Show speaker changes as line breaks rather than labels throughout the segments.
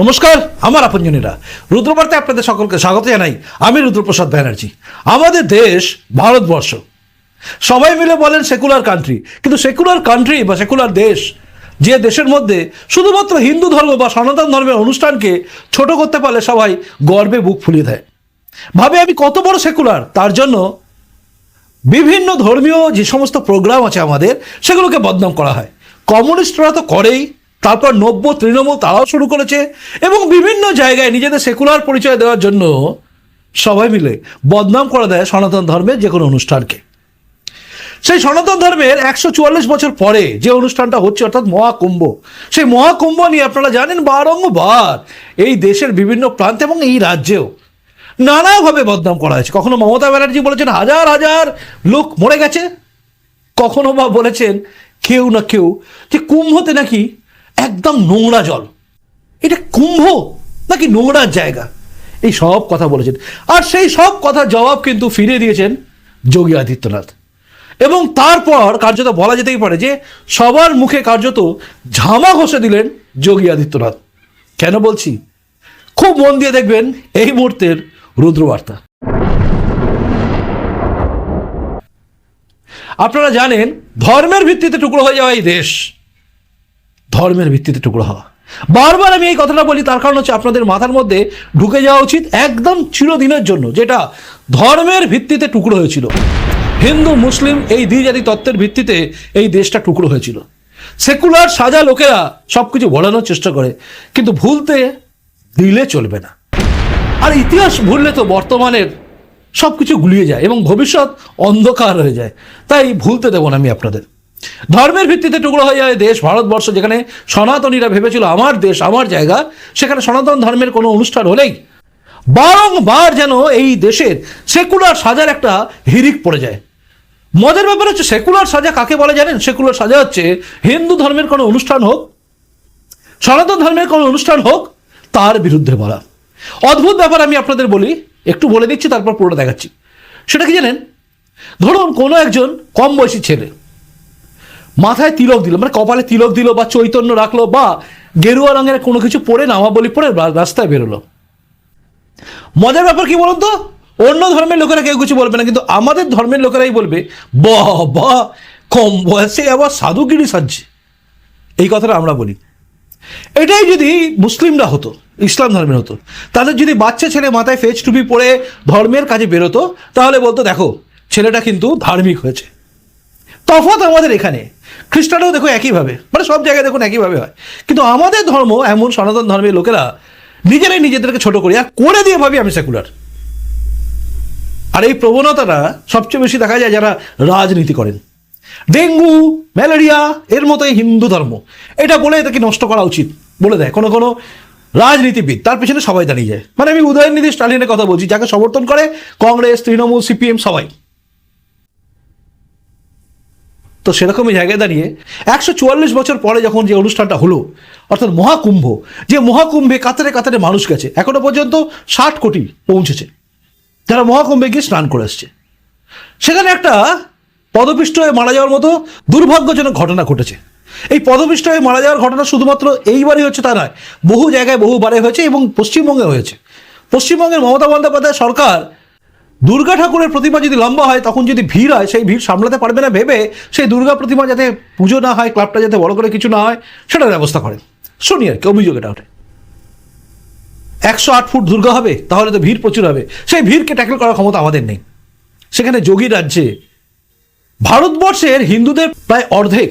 নমস্কার, আমার আপনজনীরা। রুদ্রবার্তায় আপনাদের সকলকে স্বাগত জানাই আমি রুদ্রপ্রসাদ ব্যানার্জি। আমাদের দেশ ভারতবর্ষ। সবাই মিলে বলেন সেকুলার কান্ট্রি কিন্তু সেকুলার কান্ট্রি বা সেকুলার দেশ, যে দেশের মধ্যে শুধুমাত্র হিন্দু ধর্ম বা সনাতন ধর্মের অনুষ্ঠানকে ছোট করতে পারলে সবাই গর্বে বুক ফুলিয়ে দেয়। ভাবে আমি কত বড় সেকুলার, তার জন্য বিভিন্ন ধর্মীয় যে সমস্ত প্রোগ্রাম আছে আমাদের, সেগুলোকে বদনাম করা হয়। কমিউনিস্টরা তো করেই। তারপর নব্য তৃণমূল তারাও শুরু করেছে এবং বিভিন্ন জায়গায় নিজেদের সেকুলার পরিচয় দেওয়ার জন্য সবাই মিলে বদনাম করে দেয় সনাতন ধর্মের যে কোনো অনুষ্ঠানকে। সেই সনাতন ধর্মের একশো চুয়াল্লিশ বছর পরে যে অনুষ্ঠানটা হচ্ছে, অর্থাৎ মহাকুম্ভ, সেই মহাকুম্ভ নিয়ে আপনারা জানেন বারংবার এই দেশের বিভিন্ন প্রান্তে এবং এই রাজ্যেও নানাভাবে বদনাম করা হয়েছে। কখনো মমতা ব্যানার্জি বলেছেন, হাজার হাজার লোক মরে গেছে। কখনো বা বলেছেন, কেউ না কেউ যে কুম্ভতে নাকি একদম নোংরা জল। এটা কুম্ভ নাকি নোংরার জায়গা? এই সব কথা বলেছেন। আর সেই সব কথা জবাব কিন্তু ফিরে দিয়েছেন যোগী আদিত্যনাথ। এবং তারপর কার্যত বলা যেতেই পারে যে, সবার মুখে কার্যত ঝামা ঘষে দিলেন যোগী আদিত্যনাথ। কেন বলছি? খুব মন দিয়ে দেখবেন এই মুহূর্তের রুদ্রবার্তা। আপনারা জানেন, ধর্মের ভিত্তিতে টুকরো হয়ে যাওয়া এই দেশ। ধর্মের ভিত্তিতে টুকরো হওয়া। বারবার আমি এই কথাটা বলি, তার কারণ হচ্ছে আপনাদের মাথার মধ্যে ঢুকে যাওয়া উচিত একদম চিরদিনের জন্য, যেটা ধর্মের ভিত্তিতে টুকরো হয়েছিল। হিন্দু, মুসলিম এই দ্বিজাতি তত্ত্বের ভিত্তিতে এই দেশটা টুকরো হয়েছিল। সেকুলার সাজা লোকেরা সব কিছু বলানোর চেষ্টা করে, কিন্তু ভুলতে দিলে চলবে না। আর ইতিহাস ভুললে তো বর্তমানের সব কিছু গুলিয়ে যায় এবং ভবিষ্যৎ অন্ধকার হয়ে যায়। তাই ভুলতে দেবো না আমি আপনাদের। ধর্মের ভিত্তিতে টুকরো হয়ে যায় দেশ, ভারতবর্ষ, যেখানে সনাতনীরা ভেবেছিল আমার দেশ, আমার জায়গা, সেখানে সনাতন ধর্মের কোনো অনুষ্ঠান হলেই বারংবার যেন এই দেশের সেকুলার সাজার একটা হিরিক পড়ে যায়। মজার ব্যাপার হচ্ছে সেকুলার সাজা কাকে বলে জানেন? সেকুলার সাজা হচ্ছে হিন্দু ধর্মের কোনো অনুষ্ঠান হোক, সনাতন ধর্মের কোনো অনুষ্ঠান হোক, তার বিরুদ্ধে বলা। অদ্ভুত ব্যাপার আমি আপনাদের বলি, একটু বলে দিচ্ছি, তারপর পুরোটা দেখাচ্ছি। সেটা কি জানেন? ধরুন কোনো একজন কম বয়সী ছেলে মাথায় তিলক দিল মানে কপালে তিলক দিল বা চৈতন্য রাখল বা গেরুয়া রঙের কোনো কিছু পরে নামাবলি পরে রাস্তায় বেরোলো। মজার ব্যাপার কি বলুন তো? অন্য ধর্মের লোকেরা কেউ কিছু বলবে না, কিন্তু আমাদের ধর্মের লোকেরাই বলবে বাহ বাহ কম বয়সে আবার সাধুগিরি সাজছে। এই কথাটা আমরা বলি। এটাই যদি মুসলিমরা হতো, ইসলাম ধর্মের হতো, তাদের যদি বাচ্চা ছেলে মাথায় ফেজ টুপি পরে ধর্মের কাজে বেরোতো, তাহলে বলতো, দেখো, ছেলেটা কিন্তু ধার্মিক হয়েছে। তফাৎ আমাদের এখানে। খ্রিস্টানও দেখো একইভাবে মানে সব জায়গায় দেখুন একইভাবে হয়। কিন্তু আমাদের ধর্ম, এমন সনাতন ধর্মের লোকেরা নিজেরাই নিজেদেরকে ছোট করি, আর করে দিয়ে ভাবি আমি সেকুলার আর এই প্রবণতাটা সবচেয়ে বেশি দেখা যায় যারা রাজনীতি করেন। ডেঙ্গু, ম্যালেরিয়া, এর মতোই হিন্দু ধর্ম। এটা বলে এটাকে নষ্ট করা উচিত, বলে দেয়। কোনো কোনো রাজনীতিবিদ, তার পিছনে সবাই দাঁড়িয়ে যায়। মানে আমি উদয়নিধি স্টালিনের কথা বলছি, যাকে সমর্থন করে কংগ্রেস, তৃণমূল, সিপিএম, সবাই। তো সেরকমই জায়গায় দাঁড়িয়ে একশো চুয়াল্লিশ বছর পরে যখন যে অনুষ্ঠানটা হলো, অর্থাৎ মহাকুম্ভ, যে মহাকুম্ভে কাতারে কাতারে মানুষ গেছে, এখনও পর্যন্ত ষাট কোটি পৌঁছেছে। যারা মহাকুম্ভে গিয়ে স্নান করে এসছে সেখানে একটা পদপিষ্ট হয়ে মারা যাওয়ার মতো দুর্ভাগ্যজনক ঘটনা ঘটেছে। এই পদপিষ্ট হয়ে মারা যাওয়ার ঘটনা শুধুমাত্র এইবারই হচ্ছে তা নয়, বহু জায়গায় বহুবারে হয়েছে এবং পশ্চিমবঙ্গে হয়েছে। পশ্চিমবঙ্গের মমতা বন্দ্যোপাধ্যায় সরকার দুর্গা ঠাকুরের প্রতিমা যদি লম্বা হয়, তখন যদি ভিড় হয়, সেই ভিড় সামলাতে পারবে না ভেবে সেই দুর্গা প্রতিমা যাতে পুজো না হয়, ক্লাবটা যাতে বড় করে কিছু না হয়, সেটার ব্যবস্থা করেন। শুনি আর কি, অভিযোগ এটা ওঠে। একশো আট ফুট দুর্গা হবে, তাহলে তো ভিড় প্রচুর হবে। সেই ভিড়কে ট্যাকেল করার ক্ষমতা আমাদের নেই। সেখানে যোগী রাজ্যে ভারতবর্ষের হিন্দুদের প্রায় অর্ধেক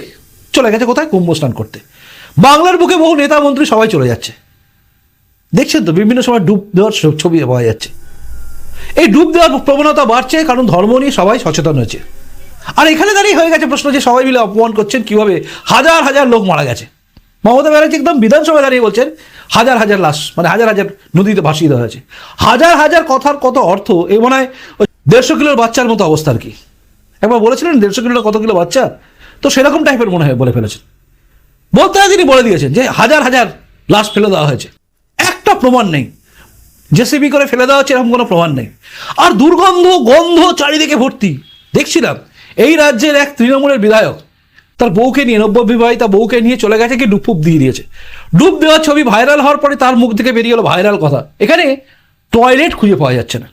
চলে গেছে কোথায়? কুম্ভ স্নান করতে। বাংলার বুকে বহু নেতা মন্ত্রী সবাই চলে যাচ্ছে। দেখছেন তো, বিভিন্ন সময় ডুব দেওয়ার ছবি পাওয়া যাচ্ছে। এই ডুব দেওয়ার প্রবণতা বাড়ছে, কারণ ধর্ম নিয়ে সবাই সচেতন হয়েছে। আর এখানে দাঁড়িয়ে হয়ে গেছে প্রশ্ন যে সবাই মিলে অপমান করছেন, কীভাবে হাজার হাজার লোক মারা গেছে। মমতা ব্যানার্জি একদম বিধানসভায় দাঁড়িয়ে বলছেন, হাজার হাজার লাশ মানে হাজার হাজার নদীতে ভাসিয়ে দেওয়া হয়েছে। হাজার হাজার কথার কত অর্থ, এ মনে হয় দেড়শো কিলোর বাচ্চার মতো অবস্থা আর কি। একবার বলেছিলেন দেড়শো কিলো কত কিলো বাচ্চা? তো সেরকম টাইপের মনে হয় বলে ফেলেছেন। বলতে তিনি বলে দিয়েছেন যে হাজার হাজার লাশ ফেলে দেওয়া হয়েছে। একটা প্রমাণ নেই। জেসিবি করে ফেলে দেওয়া হচ্ছে, এরকম কোনো প্রমাণ নেই। আর দুর্গন্ধ, গন্ধ চারিদিকে ভর্তি। দেখছিলাম, এই রাজ্যের এক তৃণমূলের বিধায়ক, তার বউকে নিয়ে নব্য বিবাহিতা বউকে নিয়ে চলে গেছে, কি ডুব দিয়ে দিয়েছে। ডুব দেওয়ার ছবি ভাইরাল হওয়ার পরে তার মুখ থেকে বেরিয়ে গেলো ভাইরাল কথা। এখানে টয়লেট খুঁজে পাওয়া যাচ্ছে না।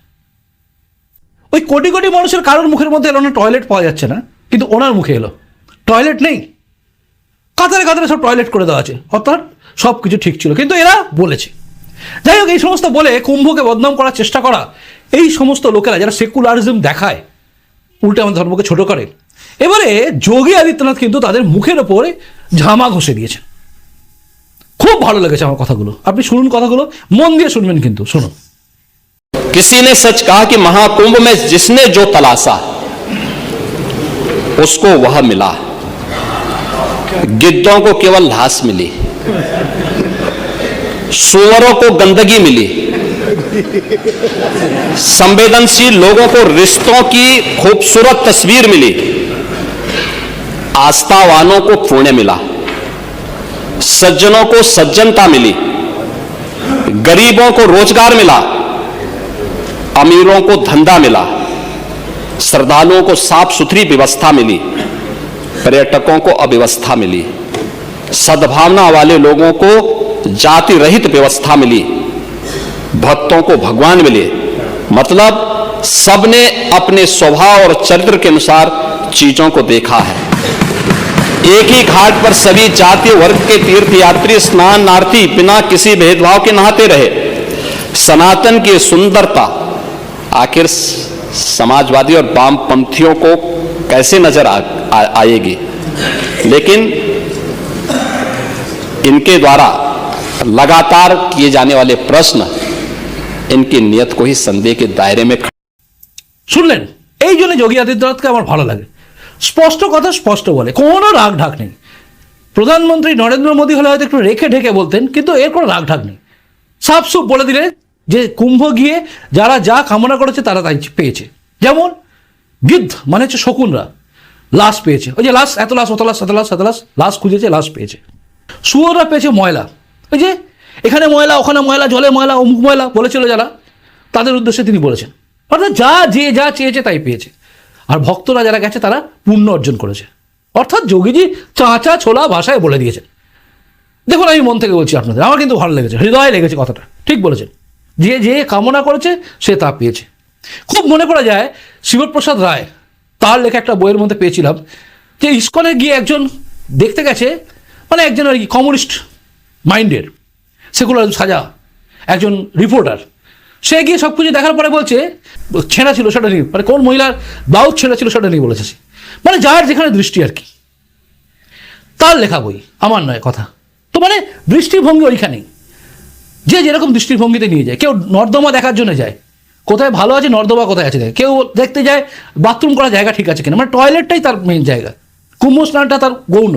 ওই কোটি কোটি মানুষের কারোর মুখের মধ্যে এলো না, টয়লেট পাওয়া যাচ্ছে না, কিন্তু ওনার মুখে এলো। টয়লেট নেই। কাতারে কাতারে সব টয়লেট করে দেওয়া আছে। অর্থাৎ সব কিছু ঠিক ছিল। কিন্তু এরা বলেছে। যাই হোক এই সমস্ত বলে কুম্ভকে বদনাম করার চেষ্টা করা এই সমস্ত লোকেরা যারা সেকুলারিজম দেখায় উল্টে আমাদের ধর্মকে ছোট করে এবারে যোগী আদিত্যনাথ কিন্তু তাদের মুখের ওপরে ঝামা ঘষে দিয়েছেন খুব ভালো লেগেছে আমার কথাগুলো আপনি শুনুন কথাগুলো মন দিয়ে শুনবেন কিন্তু শুনুন
किसी ने सच कहा कि महाकुंभ में जिसने जो तलाशा उसको वह मिला गिद्धों को केवल लाश मिली सुअरों को गंदगी मिली। संवेदनशील लोगों को रिश्तों की खूबसूरत तस्वीर मिली। आस्थावानों को पुण्य मिला। सज्जनों को सज्जनता मिली। गरीबों को रोज़गार मिला। अमीरों को धंधा मिला। श्रद्धालुओं को साफ़ सुथरी व्यवस्था मिली। पर्यटकों को अव्यवस्था मिली। सद्भावना वाले लोगों को जाति रहित व्यवस्था मिली भक्तों को भगवान मिले। मतलब सबने अपने स्वभाव और चरित्र के अनुसार चीज़ों को देखा है। एक ही घाट पर सभी जाति वर्ग के तीर्थ यात्री स्नानार्थी बिना किसी भेदभाव के नहाते रहे। सनातन की सुंदरता आखिर समाजवादी और वामपंथियों को कैसे नज़र आ, आ, आएगी? लेकिन इनके द्वारा लगातार किए जाने वाले प्रश्न इनकी नियत को ही संदेह के दायरे में खड़ा
শুনলেন এই জন্য যোগী আদিত্যনাথকে আমার ভালো লাগে স্পষ্ট কথা স্পষ্ট বলে কোনো রাগ ঢাক নেই প্রধানমন্ত্রী নরেন্দ্র মোদী হলে হয়তো একটু রেখে ঢেকে বলতেন কিন্তু এর কোনো রাগ ঢাক নেই সাফ সুপ বলে দিলে যে কুম্ভ গিয়ে যারা যা কামনা করেছে তারা তাই পেয়েছে যেমন গিদ্ধ মানে হচ্ছে শকুনরা লাশ পেয়েছে ওই যে লাশ এত লাশ অত লাশ এত লাশ এত লাশ লাশ খুঁজেছে লাশ পেয়েছে শুয়োররা পেয়েছে ময়লা ওই যে, এখানে ময়লা, ওখানে ময়লা, জলে ময়লা, অমুক ময়লা, বলেছিল যারা, তাদের উদ্দেশ্যে তিনি বলেছেন। অর্থাৎ যা যে, যা চেয়েছে তাই পেয়েছে। আর ভক্তরা যারা গেছে, তারা পুণ্য অর্জন করেছে। অর্থাৎ যোগীজি চাঁচা ছোলা ভাষায় বলে দিয়েছেন। দেখুন, আমি মন থেকে বলছি আপনাদের, আমার কিন্তু ভালো লেগেছে, হৃদয়ে লেগেছে কথাটা। ঠিক বলেছেন। যে যে কামনা করেছে, সে তা পেয়েছে। খুব মনে করা যায়, শিবপ্রসাদ রায়, তার লেখা একটা বইয়ের মধ্যে পেয়েছিলাম, যে ইস্কনে গিয়ে একজন দেখতে গেছে মানে একজন আর কি, কমিউনিস্ট মাইন্ডের, সেকুলার সাজা, একজন রিপোর্টার। সে গিয়ে সব কিছু দেখার পরে বলছে, ছেঁড়া ছিল সেটা নিয়ে মানে কোন মহিলার ব্লাউজ ছেঁড়া ছিল সেটা নিয়ে বলেছে। মানে যার যেখানে দৃষ্টি আর কি। তার লেখা বই, আমার নয় কথা। তো মানে দৃষ্টিভঙ্গি ওইখানেই যে যেরকম দৃষ্টিভঙ্গিতে নিয়ে যায়, কেউ নর্দমা দেখার জন্য যায়। কোথায় ভালো আছে, নর্দমা কোথায় আছে দেখে। কেউ দেখতে যায় বাথরুম করা জায়গা ঠিক আছে কিনা। মানে টয়লেটটাই তার মেন জায়গা। কুম্ভ স্নানটা তার গৌণ।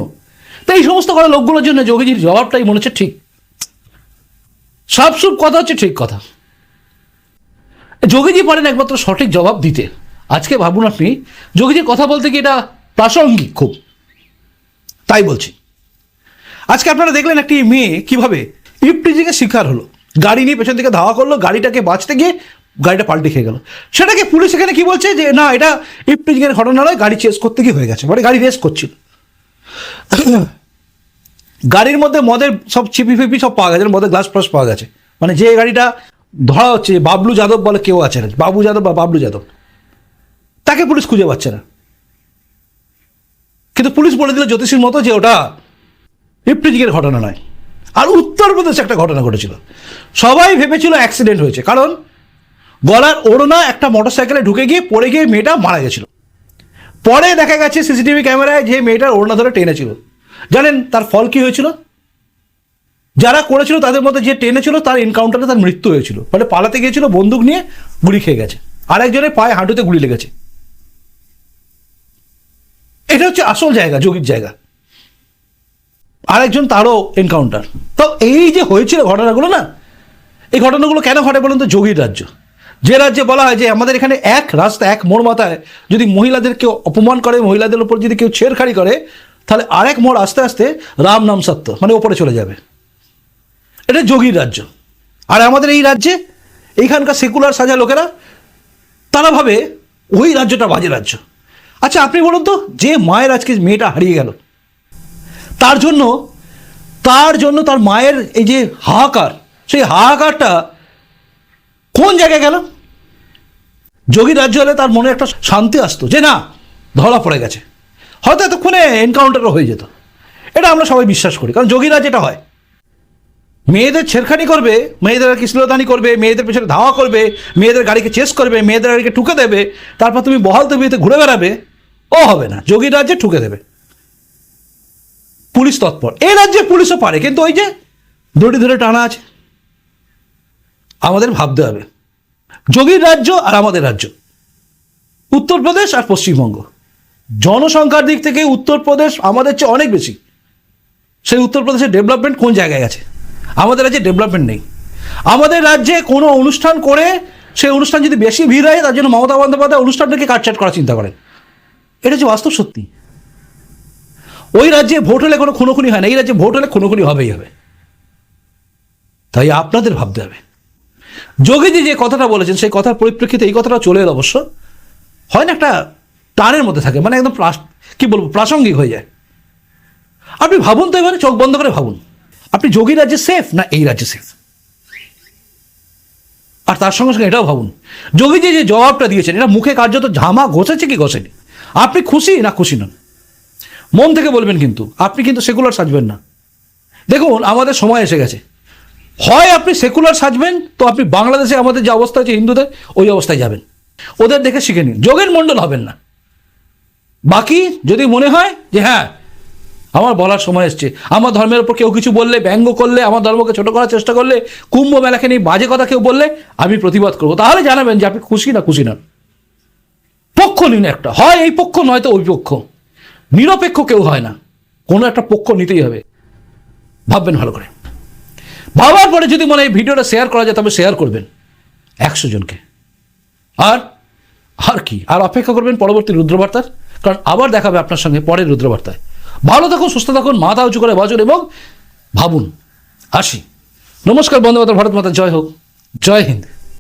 তো এই সমস্ত করা লোকগুলোর জন্য যোগীজির জবাবটাই মনে হচ্ছে ঠিক। সাবসুপ কথা হচ্ছে ঠিক কথা। যোগীজি পারেন একমাত্র সঠিক জবাব দিতে। আজকে ভাবুন আপনি, যোগীজির কথা বলতে কি এটা প্রাসঙ্গিক খুব। তাই বলছি। আজকে আপনারা দেখলেন একটি মেয়ে কীভাবে ইপটিজিংয়ের শিকার হলো। গাড়ি নিয়ে পেছন থেকে ধাওয়া করল, গাড়িটাকে বাঁচতে গিয়ে গাড়িটা পাল্টে খেয়ে গেল। সেটাকে পুলিশ এখানে কি বলছে যে, না, এটা ইপটিজিংয়ের ঘটনা নয়, গাড়ি চেস করতে গিয়ে হয়ে গেছে। মানে গাড়ি রেস করছিল। গাড়ির মধ্যে মদের সব চিপি ফিপি সব পাওয়া গেছে, মদের গ্লাস ফ্লাস পাওয়া গেছে। মানে যে গাড়িটা ধরা হচ্ছে বাবলু যাদব বলে কেউ আছে না, বাবু যাদব বা বাবলু যাদব, তাকে পুলিশ খুঁজে পাচ্ছে না। কিন্তু পুলিশ বলে দিল জ্যোতিষীর মতো যে ওটা ইপটিজিকের ঘটনা নয়। আর উত্তরপ্রদেশে একটা ঘটনা ঘটেছিল। সবাই ভেবেছিল অ্যাক্সিডেন্ট হয়েছে, কারণ গলার ওড়না একটা মোটরসাইকেলে ঢুকে গিয়ে পড়ে গিয়ে মেয়েটা মারা গেছিল। পরে দেখা গেছে সিসিটিভি ক্যামেরায় যে মেয়েটার ওড়না ধরে টেনেছিল। জানেন তার ফল কি হয়েছিল? যারা করেছিল তাদের মধ্যে যে টেনে ছিল, তার এনকাউন্টারে তার মৃত্যু হয়েছিল। মানে পালাতে গিয়েছিল, বন্দুক নিয়ে গুলি খেয়ে গেছে। আরেকজনের পায়ে হাঁটুতে গুলি লেগেছে। এটা হচ্ছে আসল জায়গা যোগীর জায়গা। আরেকজন তারও এনকাউন্টার তো এই যে হয়েছিল ঘটনাগুলো না, এই ঘটনাগুলো কেন ঘটে বলুন তো? যোগীর রাজ্য। যে রাজ্যে বলা হয় যে আমাদের এখানে এক রাস্তা, এক মোড় মাথায় যদি মহিলাদেরকে অপমান করে, মহিলাদের উপর যদি কেউ ছেড়খাড়ি করে তাহলে আরেক মোড় আস্তে আস্তে রাম নাম সত্য মানে ওপরে চলে যাবে। এটা যোগীর রাজ্য। আর আমাদের এই রাজ্যে এইখানকার সেকুলার সাজা লোকেরা, তারা ভাবে ওই রাজ্যটা বাজে রাজ্য। আচ্ছা আপনি বলুন তো, যে মায়ের আজকে মেয়েটা হারিয়ে গেল, তার জন্য তার জন্য তার মায়ের এই যে হাহাকার, সেই হাহাকারটা কোন জায়গায় গেল? যোগী রাজ্য হলে তার মনে একটা শান্তি আসতো যে না, ধরা পড়ে গেছে। হয়তো এতক্ষণে এনকাউন্টারও হয়ে যেত। এটা আমরা সবাই বিশ্বাস করি, কারণ যোগী রাজ্য এটা হয়, মেয়েদের ছেড়খানি করবে, মেয়েদের আর কি কিসলতানি করবে, মেয়েদের পেছনে ধাওয়া করবে, মেয়েদের গাড়িকে চেস করবে, মেয়েদের গাড়িকে ঠুকে দেবে, তারপর তুমি বহাল তবিতে ঘুরে বেড়াবে, ও হবে না, যোগী রাজ্যে ঠুকে দেবে। পুলিশ তৎপর। এই রাজ্যে পুলিশও পারে, কিন্তু ওই যে দড়ি ধরে টানা আছে, আমাদের ভাবতে হবে। যোগীর রাজ্য আর আমাদের রাজ্য, উত্তরপ্রদেশ আর পশ্চিমবঙ্গ। জনসংখ্যার দিক থেকে উত্তরপ্রদেশ আমাদের চেয়ে অনেক বেশি। সেই উত্তরপ্রদেশের ডেভেলপমেন্ট কোন জায়গায় আছে আমাদের রাজ্যে ডেভেলপমেন্ট নেই। আমাদের রাজ্যে কোনো অনুষ্ঠান করে সেই অনুষ্ঠান যদি বেশি ভিড় হয়, তার জন্য মমতা বন্দ্যোপাধ্যায় অনুষ্ঠানটাকে কাটছাট করার চিন্তা করেন এটা হচ্ছে বাস্তব সত্যি। ওই রাজ্যে ভোট হলে কোনো খুনোখুনি হয় না, এই রাজ্যে ভোট হলে খুনোখুনি হবেই হবে। তাই আপনাদের ভাবতে হবে। যোগীজি যে কথাটা বলেছেন, সেই কথার পরিপ্রেক্ষিতে এই কথাটা চলে এলো অবশ্য। হয় না একটা টানের মধ্যে থাকে মানে একদম কি বলব, প্রাসঙ্গিক হয়ে যায়। আপনি ভাবুন তো এবারে, চোখ বন্ধ করে ভাবুন। আপনি যোগী রাজ্যে সেফ না এই রাজ্যে সেফ আর তার সঙ্গে সঙ্গে এটাও ভাবুন। যোগীজি যে জবাবটা দিয়েছেন, এটা মুখে কার্যত ঝামা ঘষেছে কি ঘষেনি? আপনি খুশি না খুশি নন? মন থেকে বলবেন কিন্তু, আপনি কিন্তু সেকুলার সাজবেন না। দেখুন, আমাদের সময় এসে গেছে। হয় আপনি সেকুলার সাজবেন, তো আপনি বাংলাদেশে আমাদের যে অবস্থা আছে হিন্দুদের, ওই অবস্থায় যাবেন। ওদের দেখে শিখে নিন। যোগের মণ্ডল হবেন না। বাকি যদি মনে হয় যে হ্যাঁ আমার বলার সময় এসছে। আমার ধর্মের ওপর কেউ কিছু বললে, ব্যঙ্গ করলে, আমার ধর্মকে ছোট করার চেষ্টা করলে, কুম্ভ মেলাকে নিয়ে বাজে কথা কেউ বললে, আমি প্রতিবাদ করব। তাহলে জানাবেন যে আপনি খুশি না খুশি না। পক্ষ নিন একটা। হয় এই পক্ষ নয়তো ওই পক্ষ। নিরপেক্ষ কেউ হয় না। কোনো একটা পক্ষ নিতেই হবে। ভাববেন ভালো করে। ভাবার পরে যদি মনে এই ভিডিওটা শেয়ার করা যায়, তবে শেয়ার করবেন। একশো জনকে। আর আর কি? আর অপেক্ষা করবেন পরবর্তী রুদ্রবার্তার কারণ আবার দেখাবে আপনার সঙ্গে পরের রুদ্রবার্তায়। ভালো থাকুন, সুস্থ থাকুন, মাথা উঁচু করে বাজুন এবং ভাবুন। আসি নমস্কার বন্ধু ভারত মাতা, জয় হোক। জয় হিন্দ।